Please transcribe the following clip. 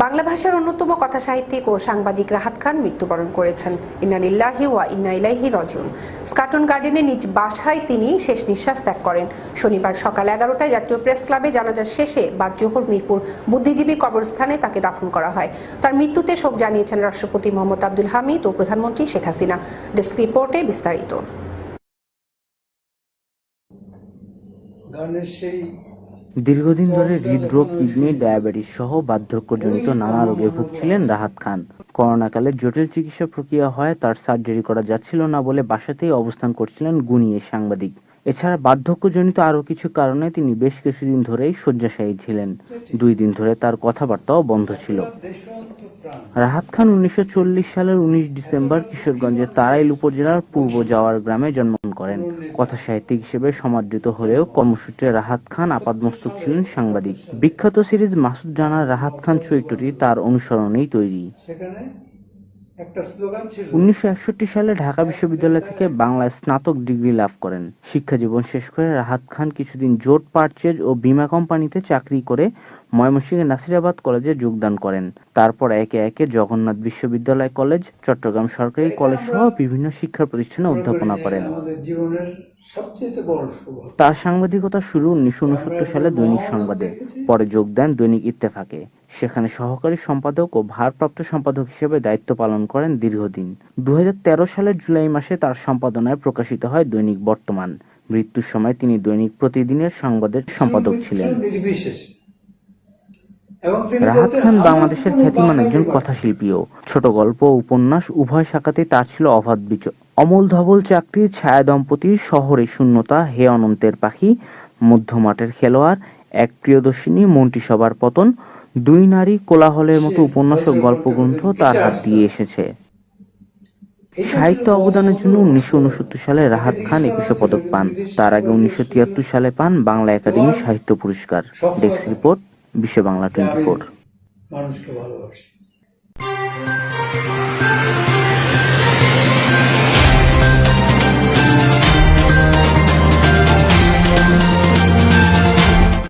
বাংলা ভাষার অন্যতম কথা সাহিত্যিক ও সাংবাদিক রাহাত খান মৃত্যুবরণ করেছেন। ইন্নানিল্লাহি ওয়া ইন্না ইলাইহি রাজিউন। স্কাটন গার্ডেনে নিজ বাসায় তিনি শেষ নিঃশ্বাস ত্যাগ করেন। শনিবার সকাল এগারোটায় জাতীয় প্রেস ক্লাবে জানাজার শেষে বাদ জোহর মিরপুর বুদ্ধিজীবী কবরস্থানে তাকে দাফন করা হয়। তার মৃত্যুতে শোক জানিয়েছেন রাষ্ট্রপতি মোহাম্মদ আব্দুল হামিদ ও প্রধানমন্ত্রী শেখ হাসিনা। ডেস্ক রিপোর্টে বিস্তারিত। গানের সেই দীর্ঘদিন ধরে হৃদরোগ, কিডনি, ডায়াবেটিস সহ বার্ধক্যজনিত নানা রোগে ভুগছিলেন রাহাত খান। করোনাকালে জটিল চিকিৎসা প্রক্রিয়া হয়, তার সার্জারি করা যাচ্ছিল না বলে বাসাতেই অবস্থান করছিলেন এই সাংবাদিক। এছাড়া বার্ধক্যজনিত আরও কিছু কারণে তিনি বেশ কিছুদিন ধরেই শয্যাশায়ী ছিলেন। দুই দিন ধরে তার কথাবার্তাও বন্ধ ছিল। রাহাত খান উনিশশো চল্লিশ সালের উনিশ ডিসেম্বর কিশোরগঞ্জের তারাইল উপজেলার পূর্ব জাওয়ার গ্রামে জন্মগ্রহণ করেন। কথা সাহিত্যিক হিসেবে সমাদৃত হলেও কর্মসূত্রে রাহাত খান আপাদমস্তক ছিলেন সাংবাদিক। বিখ্যাত সিরিজ মাসুদ জানার রাহাত খান চরিত্রটি তার অনুসরণেই তৈরি। সেখানে উনিশশো একষট্টি সালে ঢাকা বিশ্ববিদ্যালয় থেকে বাংলায় স্নাতক ডিগ্রি লাভ করেন। শিক্ষা জীবন শেষ করে রাহাত খান কিছুদিন জোট পার্চেজ ও বীমা কোম্পানিতে চাকরি করে ময়মনসিংহের নাসিরাবাদ কলেজে যোগদান করেন। তারপর একে একে জগন্নাথ বিশ্ববিদ্যালয় কলেজ চট্টগ্রাম সরকারি কলেজ সহ বিভিন্ন শিক্ষা প্রতিষ্ঠানে অধ্যাপনা করেন। তার সাংবাদিকতা শুরু উনিশশো উনসত্তর সালে দৈনিক সংবাদে। পরে যোগ দেন দৈনিক ইত্তেফাকে। সেখানে সহকারী সম্পাদক ও ভারপ্রাপ্ত সম্পাদক হিসেবে দায়িত্ব পালন করেন দীর্ঘদিন। দু সালের জুলাই মাসে তার সম্পাদনায় প্রকাশিত হয় দৈনিক বর্তমান। মৃত্যুর সময় তিনি দৈনিক প্রতিদিনের সংবাদের সম্পাদক ছিলেন। রাহাত খান বাংলাদেশের খ্যাতিমান একজন। কথাশিল্পীও ছোট গল্প উপন্যাস উভয় শাখাতেই তার ছিল অবাধ বিচ অমল ধবল চাকরি ছায়া দম্পতি শহরে শূন্যতা হে অনন্তের পাখি মধ্যমাঠের খেলোয়াড় এক প্রিয়দর্শিনী মন্ত্রিসভার পতন দুই নারী কোলাহলের মতো উপন্যাস গল্পগ্রন্থ তার হাত দিয়ে এসেছে। সাহিত্য অবদানের জন্য উনিশশো উনসত্তর সালে রাহাত খান একুশে পদক পান। তার আগে উনিশশো তিয়াত্তর সালে পান বাংলা একাডেমি সাহিত্য পুরস্কার। ডেস্ক রিপোর্ট বিশ্ব বাংলা টোয়েন্টি ফোর। মানুষকে ভালোবাসি।